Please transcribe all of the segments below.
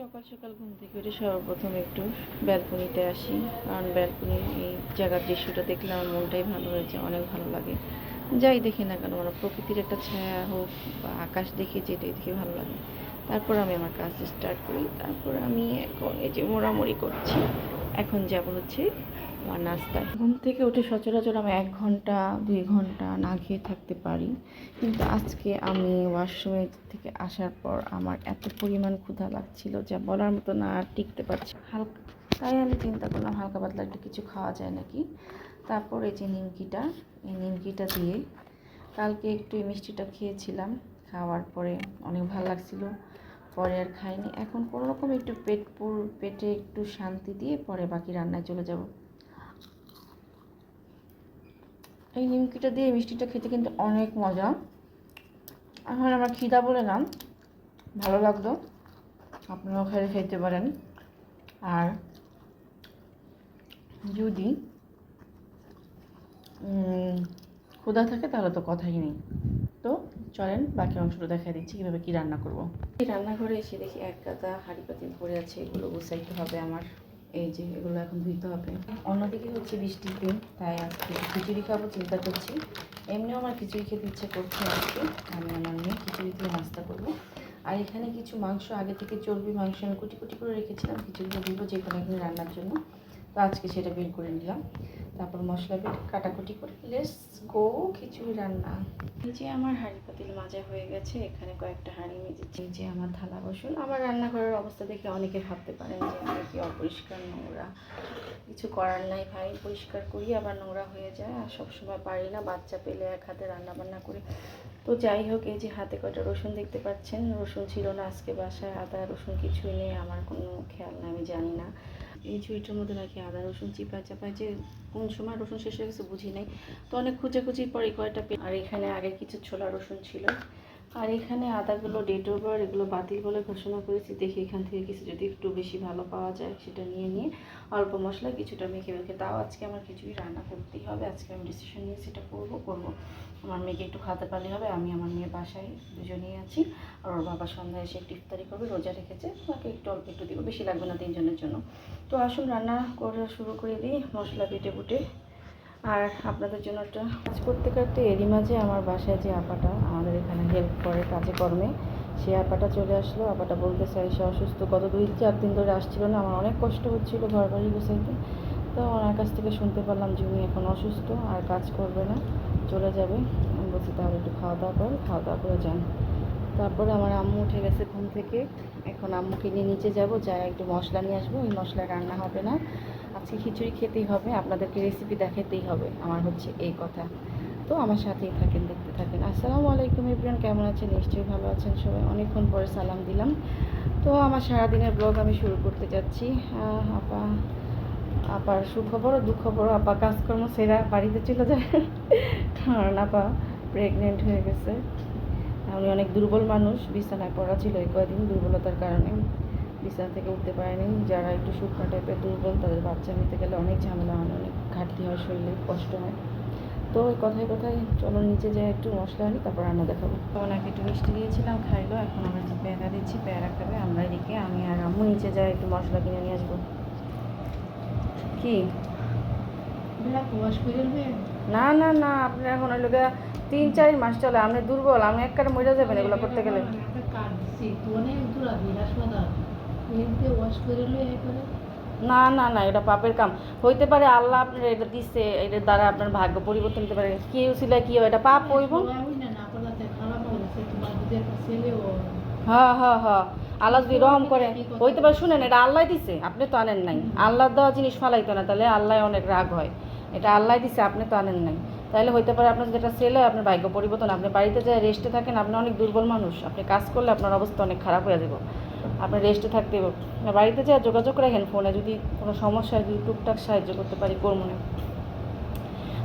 সকাল সকাল ঘুম থেকে উঠে সর্বপ্রথম একটু ব্যালকনিতে আসি। কারণ ব্যালকনির এই জায়গার দৃশ্যটা দেখলে আমার মনটাই ভালো হয়েছে অনেক ভালো লাগে। যাই দেখি না কেন আমার প্রকৃতির একটা ছায়া হোক বা আকাশ দেখে যেটাই দেখে ভালো লাগে। তারপর আমি আমার কাজ স্টার্ট করি। তারপর আমি এখন এই যে মোড়ামুড়ি করছি, এখন যাব হচ্ছে আমার নাস্তায়। ঘুম থেকে উঠে সচরাচর আমি এক ঘণ্টা, দুই ঘণ্টা না খেয়ে থাকতে পারি। কিন্তু আজকে আমি ওয়াশরুমে থেকে আসার পর আমার এত পরিমাণ ক্ষুধা লাগছিল যা বলার মতো না আর টিকতে পারছি হালকা তাই আমি চিন্তা করলাম হালকা পাতলা একটু কিছু খাওয়া যায় নাকি। তারপর এই যে নিমকিটা, এই নিমকিটা দিয়ে কালকে একটু এই মিষ্টিটা খেয়েছিলাম। খাওয়ার পরে অনেক ভালো লাগছিল, পরে আর খাইনি। এখন কোনো রকম একটু পেট পুর, পেটে একটু শান্তি দিয়ে পরে বাকি রান্নায় চলে যাব। এই নিমকিটা দিয়ে মিষ্টিটা খেতে কিন্তু অনেক মজা। এখন আমার খিদা বলে না, ভালো লাগতো আপনারাও খেলে খেতে পারেন। আর যদি ক্ষুধা থাকে তাহলে তো কথাই নেই। তো চলেন বাকি অংশটা দেখা দিচ্ছি, কীভাবে কী রান্না করব। এই রান্নাঘরে এসে দেখি এক গাদা হাঁড়ি পাতিল পড়ে আছে, এগুলো গুছাইতে হবে আমার। এই যে, এগুলো এখন ধুইতে হবে। অন্যদিকে হচ্ছে বৃষ্টির দিন, তাই আজকে খিচুড়ি খাব, চিন্তা করছি। এমনিও আমার খিচুড়ি খেতে ইচ্ছে করছে আজকে। আমি আমার মেয়ে খিচুড়ি দিয়ে নাস্তা করব। আর এখানে কিছু মাংস, আগে থেকে চর্বি মাংস আমি কুটি কুটি করে রেখেছিলাম, খিচুড়িটা দিব যে কোনো রান্নার জন্য। তো আজকে সেটা বের করে নিলাম। তারপর মশলা বের কাটাকুটি করে লেস গো খিচুড়ি রান্না। এই যে আমার হাঁড়ি পাতিল মাজা হয়ে গেছে, এখানে কয়েকটা হাঁড়ি মেজেছি। যে আমার থালা বসুন। আমার রান্নাঘরের অবস্থা দেখে অনেকে ভাবতে পারেন যে আমি কি অপরিষ্কার নোংরা। কিছু করার নাই ভাই, পরিষ্কার করি, আবার নোংরা হয়ে যায়। আর সবসময় পারি না, বাচ্চা পেলে এক হাতে রান্না বান্না করে। তো যাই হোক, এই যে হাতে কটা রসুন দেখতে পাচ্ছেন, রসুন ছিল না আজকে বাসায়, আদা, রসুন কিছুই নেই, আমার কোনো খেয়াল নাই, আমি জানি না। এই ঝুড়িটার মধ্যে নাকি আদা, রসুন চিপায় চাপায় যে কোন সময় রসুন শেষ হয়ে গেছে বুঝি নাই। তো অনেক খুঁজে খুঁজি পরে কয়টা আর এখানে আগে কিছু ছোলা রসুন ছিল। আর এখানে আদাগুলো ডেট ওভার এগুলো বাতিল বলে ঘোষণা করেছি। দেখি এখান থেকে কিছু যদি একটু বেশি ভালো পাওয়া যায়, সেটা নিয়ে নিয়ে অল্প মশলা, কিছুটা মেখে মেখে। তাও আজকে আমার কিছুই রান্না করতেই হবে। আজকে আমি ডিসিশন নিয়ে সেটা করব করব। আমার মেয়েকে একটু খাতে পারলে হবে, আমি আমার মেয়ে বাসায় দুজনেই আছি। আর ওর বাবা সন্ধ্যায় এসে একটু ইফতারি করবে, রোজা রেখেছে। ওকে একটু অল্প একটু দিব, বেশি লাগবে না তিনজনের জন্য। তো আসুন রান্না করা শুরু করে দিই। মশলা বেটে বুটে আর আপনাদের জন্য একটা কাজ করতে করতে এরই মাঝে আমার বাসায় যে আপাটা আমাদের এখানে হেল্প করে কাজে কর্মে সে আপাটা চলে আসলো। আপাটা বলতে চাই সে অসুস্থ। গত দুই, চার দিন ধরে আসছিল না। আমার অনেক কষ্ট হচ্ছিল ঘর বাড়ি গুছাইতে। তো ওনার কাছ থেকে শুনতে পারলাম যে উনি এখন অসুস্থ আর কাজ করবে না। চলে যাবে। আমি বলছি, তাহলে একটু খাওয়া দাওয়া করে। খাওয়া দাওয়া করে যান। তারপরে আমার আম্মু উঠে গেছে ঘুম থেকে। এখন আম্মুকে নিয়ে নিচে যাব। যাই একটু মশলা নিয়ে আসব। ওই মশলা রান্না হবে না। আজকে খিচুড়ি খেতেই হবে, আপনাদেরকে রেসিপি দেখাতেই হবে, আমার হচ্ছে এই কথা। তো আমার সাথেই থাকেন, দেখতে থাকেন। আসসালামু আলাইকুম ইব্রান কেমন আছেন? নিশ্চয়ই ভালো আছেন সবাই। অনেকক্ষণ পরে সালাম দিলাম। তো আমার সারাদিনের ব্লগ আমি শুরু করতে যাচ্ছি। আপা, আপার সুখবর দুঃখবর, আপা কাজকর্ম সেরা, বাড়িতে চলে যায়। কারণ আপা প্রেগনেন্ট হয়ে গেছে। উনি অনেক দুর্বল মানুষ, বিছানায় পড়া ছিল এই কয়দিন দুর্বলতার কারণে। বিছানা থেকে উঠতে পারেনি। যারা একটু শুকনো টাইপের দুর্বল তাদের বাচ্চা নিতে গেলে অনেক ঝামেলা হয় অনেক ঘাটতি হয় শরীরে কষ্ট হয়। তো ওই কথায় কথায় চলো নিচে যাই একটু মশলা আনি তারপর রান্না দেখাবো। তো ওনাকে একটু মিষ্টি দিয়েছিলাম খাইলো এখন আমরা যে পেয়ারা দিচ্ছি পেয়ারা খাবে আমরা এদিকে আমি আর আম্মু নিচে যাই একটু মশলা কিনে নিয়ে আসব। কি? না না না আপনি এখন ওই লোকে তিন চার মাস চলে আপনি দুর্বল আমি এক কারে মরে যাবেন এগুলো করতে গেলে। না না না এটা পাপের কাম। হইতে পারে আল্লাহ আপনার এটা দিচ্ছে এটার দ্বারা আপনার ভাগ্য পরিবর্তন হতে পারে। কি ছিল কি এটা পাপ হইব? হ্যাঁ হ্যাঁ হ্যাঁ আল্লাহ যদি রহম করে হইতে পারে শুনেন এটা আল্লাহ দিছে আপনি তো আনেন নাই। আল্লাহ দেওয়া জিনিস ফালাইতো না তাহলে আল্লাহ অনেক রাগ হয়। এটা আল্লাহ দিছে আপনি তো আনেন নাই। তাহলে হইতে পারে আপনার যেটা সেল হয় আপনার ভাগ্য পরিবর্তন আপনি বাড়িতে যায় রেস্টে থাকেন আপনি অনেক দুর্বল মানুষ। আপনি কাজ করলে আপনার অবস্থা অনেক খারাপ হয়ে যাবে আপনার রেস্টে থাকতে বাড়িতে যায় যোগাযোগ রাখেন ফোনে যদি কোনো সমস্যা হয়, যদি টুকটাক সাহায্য করতে পারি, করব না।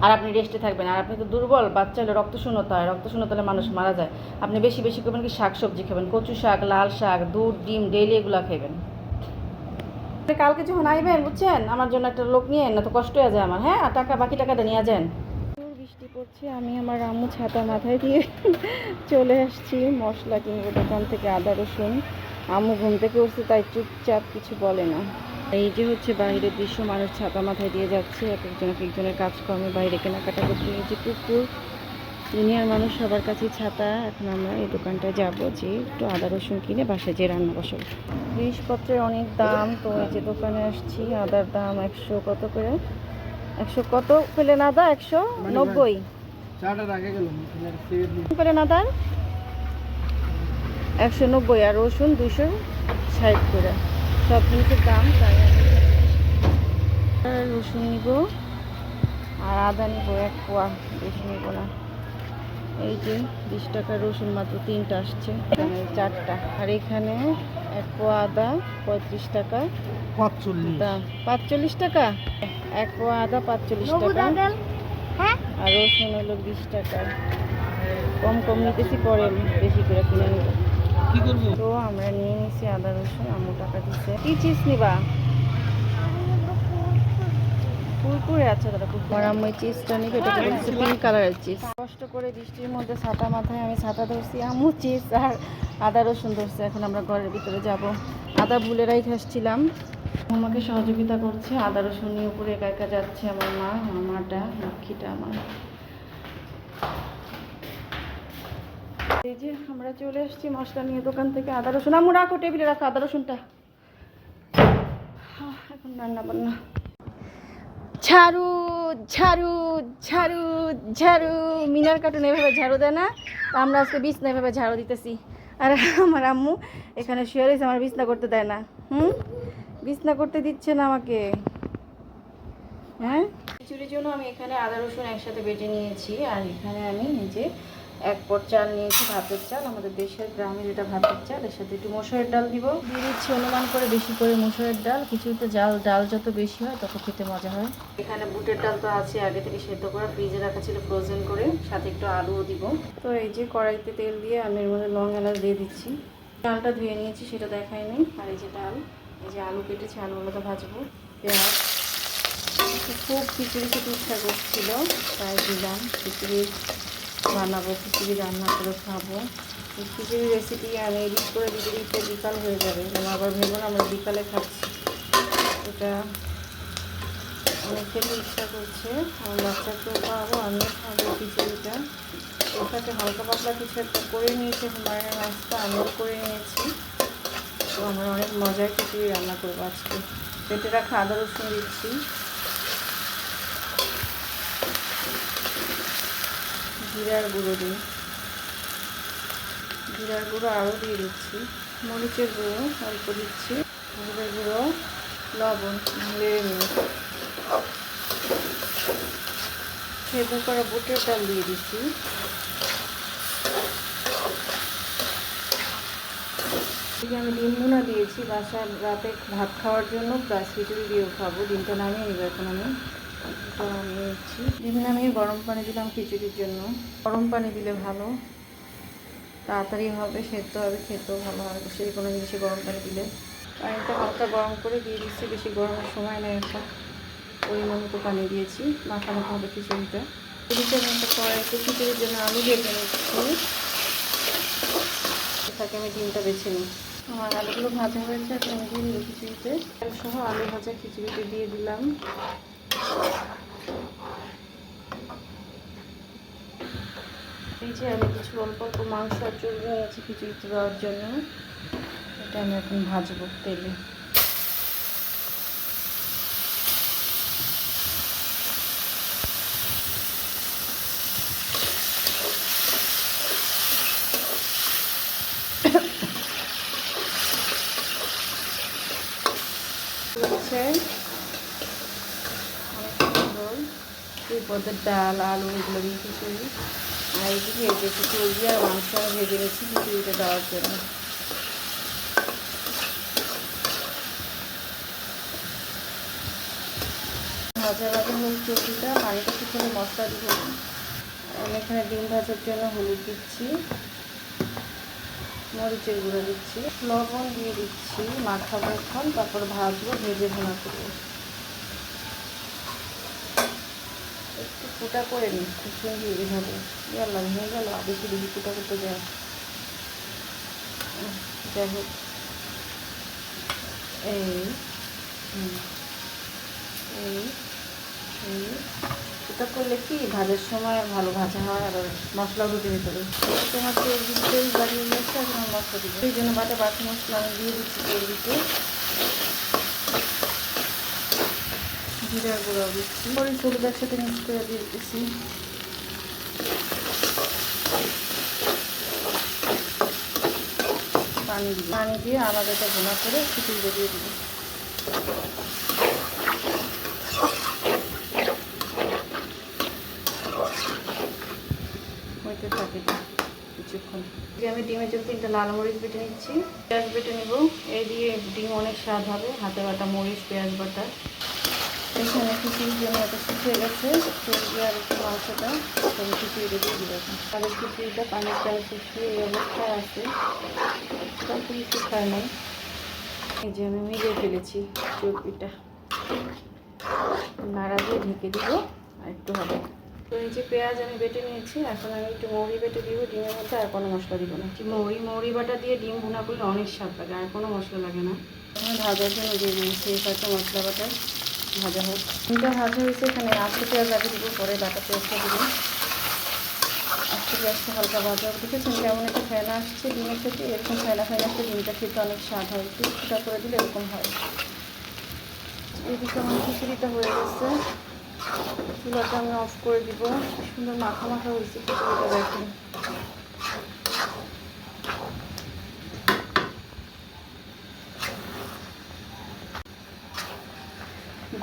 আর আপনি রেস্টে থাকবেন। আর আপনি তো দুর্বল, বাচ্চা হলে রক্ত শূন্যতা হয়, রক্ত শূন্যতা হলে মানুষ মারা যায়। আপনি বেশি বেশি করবেন কি শাক সবজি খাবেন, কচু শাক, লাল শাক, দুধ, ডিম ডেইলি এগুলো খাবেন আপনি কালকে যখন আইবেন, বুঝছেন? আমার জন্য একটা লোক নিয়ে না তো কষ্ট হয়ে যায় আমার হ্যাঁ? টাকা, বাকি টাকাটা নিয়ে যান। বৃষ্টি পড়ছে, আমি আমার আম্মু ছাতা মাথায় দিয়ে চলে আসছি, মশলা কিনবো দোকান থেকে আদা, রসুন। আম্মু ঘুম থেকে উঠছে তাই চুপচাপ কিছু বলে না। এই যে হচ্ছে বাইরের দৃশ্য মানুষ ছাতা মাথায় দিয়ে যাচ্ছে এক একজন এক একজনের কাজকর্মে বাইরে কেনাকাটা করতে যে কুকুর। দুনিয়ার মানুষ সবার কাছে ছাতা। এখন আমরা এই দোকানটায় যাব যে একটু আদা রসুন কিনে বাসায় যেয়ে রান্না বসাবো। জিনিসপত্রের অনেক দাম তো এই যে দোকানে আসছি আদার দাম একশো কত করে? একশো কত পেলেন আদা? একশো নব্বই। সিগারেট পেলেন আদার? একশো নব্বই আর রসুন দুশো ষাট করে। সব জিনিসের দাম তাই আর রসুন নিব আর আদা নিব এক পোয়া বেশি নিব না। এই যে বিশ টাকা রসুন মাত্র তিনটা আসছে। চারটা। আর এখানে এক পোয়া আদা পঁয়ত্রিশ টাকা। পাঁচচল্লিশ। দাম পাঁচচল্লিশ টাকা? এক পোয়া আদা পাঁচচল্লিশ টাকা। আর রসুন হলো বিশ টাকা। কম কম নিতেছি পরে বেশি করে কিনে নেব। তো আমরা নিয়ে নিছি আদা রসুন আম্মু টাকা দিচ্ছে কি চিজ নিবা কুরকুরে আচ্ছা চিজটা নিবে এটা বলছে পিঙ্ক কালারের চিজ কষ্ট করে বৃষ্টির মধ্যে ছাতা মাথায় আমি ছাতা ধরছি আম্মু চিজ আর আদা রসুন ধরছে এখন আমরা ঘরের ভিতরে যাব আদা ভুলেরাই খাসছিলাম আমাকে সহযোগিতা করছে আদা রসুন নিয়ে উপরে একা একা যাচ্ছে আমার মা আমার মাটা লক্ষ্মীটা আমার এই যে আমরা চলে এসেছি, মশলা নিয়ে দোকান থেকে আদা রসুন। আম্মু, রাখো টেবিলে, রাখো আদা রসুনটা। এখন রান্না বান্না। ঝাড়ু ঝাড়ু ঝাড়ু ঝাড়ু। মিনার কার্টুন এভাবে ঝাড়ু দেয় না। তা আমরা আজকে বিছনা এভাবে ঝাড়ু দিতেছি। আর আমার আম্মু এখানে শুয়ে রয়েছে, আমার বিছনা করতে দেয় না। হুম? বিছনা করতে দিচ্ছে না আমাকে। হ্যাঁ? খিচুড়ির জন্য আমি এখানে আদা রসুন একসাথে বেটে নিয়েছি। আর এখানে আমি নিজে এক পট চাল নিয়েছি ভাতের চাল। আমাদের দেশের গ্রামের এটা ভাতের চাল এর সাথে একটু মসুরের ডাল দিব। দিয়ে দিচ্ছি অনুমান করে বেশি করে মসুরের ডাল। খিচুড়িতে জাল ডাল যত বেশি হয় তত খেতে মজা হয়। এখানে বুটের ডাল তো আছে আগে থেকে সেদ্ধ করা। ফ্রিজে রাখা ছিল ফ্রোজেন করে। সাথে একটু আলুও দিব। তো এই যে কড়াইতে তেল দিয়ে আমি এর মধ্যে লং এলাচ দিয়ে দিচ্ছি। ডালটা ধুয়ে নিয়েছি সেটা দেখাইনি। আর এই যে ডাল এই যে আলু কেটেছি আলুগুলোকে ভাজবো। পেঁয়াজ। খুব খিচুড়ি খেতে ইচ্ছা করছিল তাই দিলাম। খিচুড়ি বানাবো, খিচুড়ি, রান্না করে খাব। এই খিচুড়ি রেসিপি আমি এডিট করে দিতে দিতে বিকাল হয়ে যাবে। যেন আবার ভেবো না, আমরা বিকালে খাচ্ছি। এটা অনেক খেতে ইচ্ছা করছে। আমার বাচ্চাকেও খাওয়াবো, আমিও খাব খিচুড়িটা। ওর সাথে হালকা পাতলা কিছু একটা করে নিয়েছি হুমায়ুনের নাস্তা, আমিও করে নিয়েছি। তো আমরা অনেক মজার খিচুড়ি রান্না করব আজকে। পেটে রাখা আদা রসুন দিচ্ছি। জিরার গুঁড়ো দিই। জিরার গুঁড়ো আরও দিয়ে দিচ্ছি। মরিচের গুঁড়ো অল্প দিচ্ছি। হলুদের গুঁড়ো, লবণ লেড়ে নিই সেদ্ধ করা বুটের ডাল দিয়ে দিচ্ছি। আমি ডিম দিয়েছি, বাসার রাতে ভাত খাওয়ার জন্য প্লাস খিচুড়ি দিয়েও খাব। ডিমটা নামিয়ে নিব এখন আমি। তো আমি নিচ্ছি ডিম গরম পানি দিলাম খিচুড়ির জন্য। গরম পানি দিলে ভালো। তাড়াতাড়ি হবে, সেদ্ধ হবে, খেতেও ভালো হবে সেই কোনো জিনিসে গরম পানি দিলে। পানিটা হালকা গরম করে দিয়ে দিচ্ছি, বেশি গরমের সময় নেই এখন পরিমাণ মতো পানি দিয়েছি মাখানো হবে খিচুড়িটা। খিচুড়িটা আমি খিচুড়ির জন্য আলু ভেজে নিচ্ছি। আমি ডিমটা বেছে নিই। আলুগুলো ভাজা হয়েছে, এখন আমি দিই খিচুড়িতে। সহ আলু ভাজা খিচুড়িতে দিয়ে দিলাম। এই যে আমি কিছু অল্প অল্প মাংস চর্বি আছে খিচুড়িতে দেওয়ার জন্য, এটা আমি এখন ভাজবো তেলে হচ্ছে অনেক সুন্দর পদের ডাল, আলু এগুলো দিয়ে খিচুড়ি আর এই দিকে এই যে চর্বি আর মাংস ভেজে নিচ্ছি খিচুড়িটা দেওয়ার জন্য। ভাজা ভাজা হোক চর্বিটা পানিটা শুকনো মশলা দিব আমি এখানে ডিম ভাজার জন্য হলুদ দিচ্ছি, মরিচের গুঁড়ো দিচ্ছি, লবণ দিয়ে দিচ্ছি মাখাবো এখন, তারপর ভাজবো, ভেজে ভুনা করব। ফুটা করে নিই খুব সুন্দর এভাবে গেলাম হয়ে গেল বেশি বেশি ফুটা করতে উম, যাই হোক। এই এই এই। এটা করলে কি? ভাজার সময় ভালো ভাজা হয় আর মশলাও ঢুকে ভিতরে। তোমার তেল বাড়িয়ে নিয়েছে এখন মশলা দিব সেই জন্য বাটা বাকি মশলা আমি দিয়ে দিচ্ছি তেল দিতে। জিরার গুঁড়াও দিচ্ছি। মরিচ হলুদ একসাথে মিক্স করে দিয়ে দিচ্ছি। পানি দিই পানি দিয়ে আলাদাটা ভোনা করে খিচুড়িটা দিয়ে দিবি। হইতে থাকে কিছুক্ষণ। আমি ডিমের জন্য তিনটা লাল মরিচ বেটে নিচ্ছি। পেঁয়াজ বেটে নেব। এই দিয়ে ডিম অনেক স্বাদ হবে। হাতে বাটা মরিচ, পেঁয়াজ বাটা। এখানে খিচুড়ির জন্য একটা শুকিয়ে গেছে তেল দিয়ে আর একটু মাংসটা আমি খিচুড়িটা দিয়ে দিই এখন তাহলে খিচুড়িটা পানিটা শুকিয়ে এই অবস্থায় আছে। তারপর কিছু খায় নাই। এই যে আমি মিলিয়ে ফেলেছি চর্বিটা। নাড়া দিয়ে ঢেকে দিব, আর একটু হবে। তো এই যে পেঁয়াজ আমি বেটে নিয়েছি, এখন আমি একটু মৌরি বেটে দিব, ডিমের মধ্যে আর কোনো মশলা দিব না। মৌরি মৌরি বাটা দিয়ে ডিম ভুনা করলে অনেক স্বাদ লাগে, আর কোনো মশলা লাগে না। ভাজার জন্য দিয়ে দিয়েছি, এই কয়েকটা মশলা বাটা। ভাজা হোক। ডিমটা ভাজা হয়েছে, এখানে আস্তে পেঁয়াজ আগে দিব, পরে বাটা পেঁয়াজটা দিব। আস্তে পেঁয়াজটা হালকা ভাজা দেখেছেন? কেমন একটা ফেনা আসছে ডিমের থেকে এরকম ফেনা ফেনা আসলে ডিমটা খেতে অনেক স্বাদ হয়। একটু ফুটা করে দিলে এরকম হয়। এদিকে আমার খিচুড়িটা হয়ে গেছে। চুলাটা আমি অফ করে দিব। সুন্দর মাখা মাখা হয়েছে খিচুড়িটা দেখেন।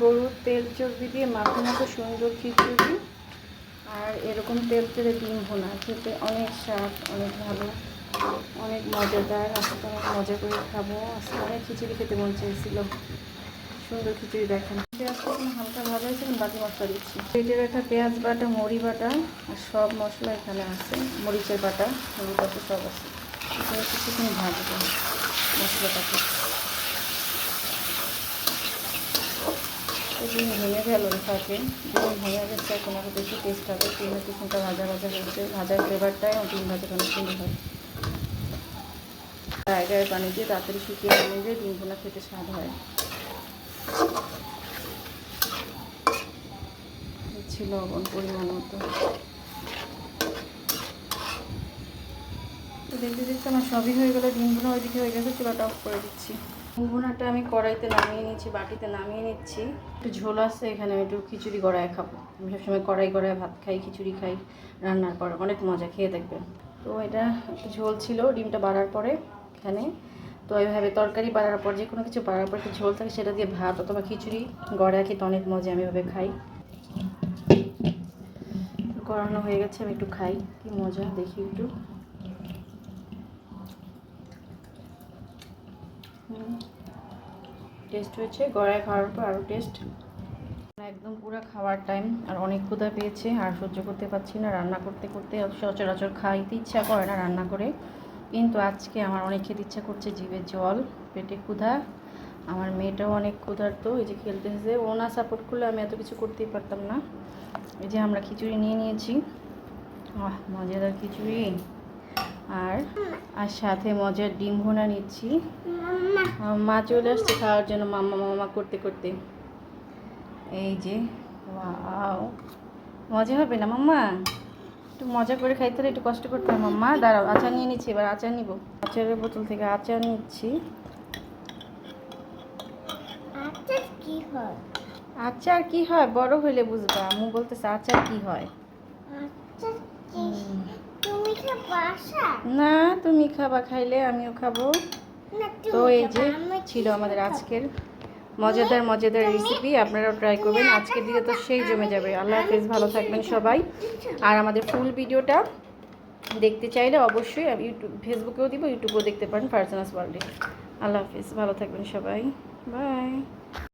গরুর তেল চর্বি দিয়ে মাখা মাখা সুন্দর খিচুড়ি। আর এরকম তেল তেলে ডিম ভোনা, খেতে অনেক স্বাদ, অনেক ভালো, অনেক মজাদার। আজকে অনেক মজা করে খাব। আজকে অনেক খিচুড়ি খেতে মন চেয়েছিল। সুন্দর খিচুড়ি দেখেন। পেঁয়াজটা হালকা ভালো হয়েছে বাকি মশলা দিচ্ছি। পেটের একটা পেঁয়াজ বাটা, মুড়ি বাটা, আর সব মশলা এখানে আছে। মরিচের বাটা, হলুদ বাটা সব আছে। কিছুক্ষণ ভাজবো মশলাটাকে। ডিম ভেঙে গেল থাকে ডিম ভেঙে গেছে, এখন আরও বেশি টেস্ট হবে। ডিমের কিছুটা ভাজা ভাজা হয়েছে। ভাজার ফ্লেভারটাই ডিম ভাজা অনেক সুন্দর হয়। গায়ে গায়ে পানি দিয়ে তাড়াতাড়ি শুকিয়ে নিয়ে দিয়ে ডিম খেতে স্বাদ হয়। দিচ্ছি লবণ পরিমাণ মতো। দেখতে দেখতে আমার সবই হয়ে গেলো ডিম ভুনা ওইদিকে হয়ে গেছে, চুলাটা অফ করে দিচ্ছি। ভুনাটা আমি কড়াইতে নামিয়ে নিচ্ছি বাটিতে নামিয়ে নিচ্ছি। একটু ঝোল আছে, এখানে একটু খিচুড়ি গড়ায় খাব। আমি সবসময় কড়াই গড়ায় ভাত খাই, খিচুড়ি খাই রান্নার পর অনেক মজা, খেয়ে দেখবেন। তো এটা একটু ঝোল ছিল, ডিমটা বাড়ার পরে এখানে। তো এইভাবে তরকারি বাড়ার পর, যে কোনো কিছু বাড়ার পর একটু ঝোল থাকে, সেটা দিয়ে ভাত অথবা খিচুড়ি গড়ায় খেতে অনেক মজা, আমি এভাবে খাই। করানো হয়ে গেছে, আমি একটু খাই, কি মজা, দেখি একটু। টেস্ট হয়েছে, গড়ায় খাওয়ার পর আরও টেস্ট একদম পুরো খাওয়ার টাইম আর অনেক ক্ষুধা পেয়েছে, আর সহ্য করতে পারছি না, রান্না করতে করতে সচরাচর খাইতে ইচ্ছা করে না রান্না করে। কিন্তু আজকে আমার অনেক খেতে ইচ্ছা করছে জিভে জল, পেটে ক্ষুধা। আমার মেয়েটাও অনেক ক্ষুধার্ত, এই যে খেলতে খেলতেছে, ও না সাপোর্ট করলে আমি এত কিছু করতেই পারতাম না। এই যে আমরা খিচুড়ি নিয়ে নিয়েছি। মজাদার খিচুড়ি। আর আর সাথে মজার ডিম ভোনা নিচ্ছি। মা চলে আসছে খাওয়ার জন্য মাম্মা মামা করতে করতে। এই যে মজা হবে না মাম্মা? একটু মজা করে খাইতে হলে একটু কষ্ট করতে হবে মাম্মা। দাঁড়াও আচার নিয়ে নিচ্ছি এবার আচার নিব। আচারের বোতল থেকে আচার নিচ্ছি। আচ্ছা কি হয়? আচার কি হয়? বড় হইলে বুঝবা। আম্মু বলতেছে আচার কি হয়? না তুমি খাবা খাইলে আমিও খাব। তো এই যে ছিল আমাদের আজকের মজাদার মজাদার রেসিপি আপনারাও ট্রাই করবেন। আজকের দিকে তো সেই জমে যাবে। আল্লাহ হাফেজ, ভালো থাকবেন সবাই। আর আমাদের ফুল ভিডিওটা দেখতে চাইলে অবশ্যই ইউটিউব ফেসবুকেও দিব ইউটিউবেও দেখতে পারেন পার্সোনাস ওয়ার্ল্ডে আল্লাহ হাফেজ, ভালো থাকবেন সবাই। বাই